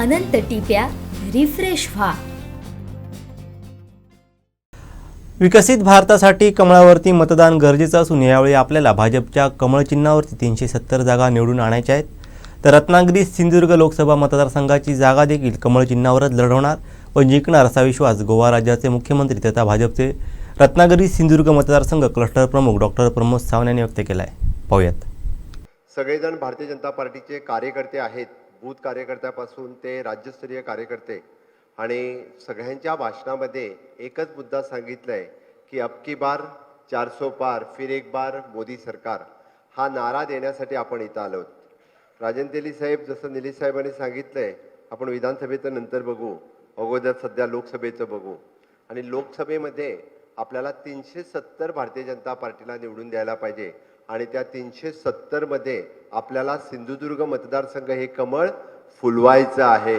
अनंत टिप्या refresh व्हा. विकसित भारतासाठी कमळावरती मतदान गरजेचं असून यावेळी आपल्याला भाजपच्या कमळ चिन्हावरती तीनशे सत्तर जागा निवडून आणायच्या आहेत. तर रत्नागिरी सिंधुदुर्ग लोकसभा मतदारसंघाची जागा देखील कमळ चिन्हावरच लढवणार व जिंकणार असा विश्वास गोवा राज्याचे मुख्यमंत्री तथा भाजपचे रत्नागिरी सिंधुदुर्ग मतदारसंघ क्लस्टर प्रमुख डॉक्टर प्रमोद सावंत यांनी व्यक्त केला आहे पाहूयात. सगळेजण भारतीय जनता पार्टीचे कार्यकर्ते आहेत. बूथ कार्यकर्त्यापासून ते राज्यस्तरीय कार्यकर्ते आणि सगळ्यांच्या भाषणामध्ये एकच मुद्दा सांगितलाय की अबकी बार चारसो पार फिर एक बार मोदी सरकार. हा नारा देण्यासाठी आपण इथं आलो आहोत. राजन तेली साहेब जसं निलेश साहेबांनी सांगितलंय आपण विधानसभेचं नंतर बघू अगोदर सध्या लोकसभेचं बघू. आणि लोकसभेमध्ये आपल्याला तीनशे सत्तर भारतीय जनता पार्टीला निवडून द्यायला पाहिजे आणि त्या तीनशे सत्तरमध्ये आपल्याला सिंधुदुर्ग मतदारसंघ हे कमळ फुलवायचं आहे.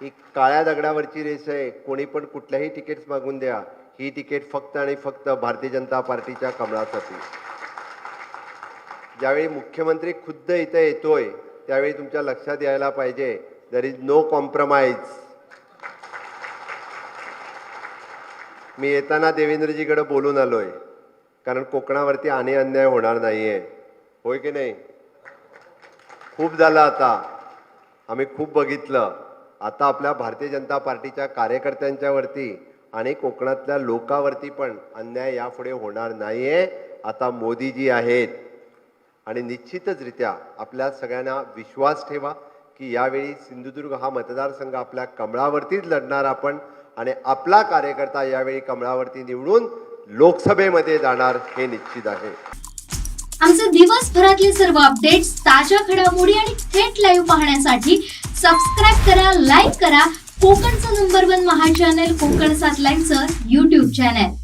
ही काळ्या दगडावरची रेस आहे. कोणी पण कुठल्याही तिकीट मागून द्या. ही तिकीट फक्त आणि फक्त भारतीय जनता पार्टीच्या कमळासाठी. ज्यावेळी मुख्यमंत्री खुद्द इथं येतोय त्यावेळी तुमच्या लक्षात यायला पाहिजे. दर इज नो कॉम्प्रमाइज मी येताना देवेंद्रजीकडे बोलून आलोय. कारण कोकणावरती आणि अन्याय होणार नाही आहे होय की नाही? खूप झालं आता. आम्ही खूप बघितलं. आता आपल्या भारतीय जनता पार्टीच्या कार्यकर्त्यांच्यावरती आणि कोकणातल्या लोकावरती पण अन्याय यापुढे होणार नाही आहे आता मोदीजी आहेत. आणि निश्चितचरित्या आपल्या सगळ्यांना विश्वास ठेवा की यावेळी सिंधुदुर्ग हा मतदारसंघ आपल्या कमळावरतीच लढणार आपण आणि आपला कार्यकर्ता यावेळी कमळावरती निवडून लोकसभेमध्ये जाणार हे निश्चित आहे. आमचे दिवसभरातले सर्व अपडेट्स ताज्या घडामोडी आणि थेट लाईव्ह पाहण्यासाठी सबस्क्राईब करा लाईक करा. कोकणचं number one Maha channel Konkan सात लाईव्हचं युट्यूब चॅनल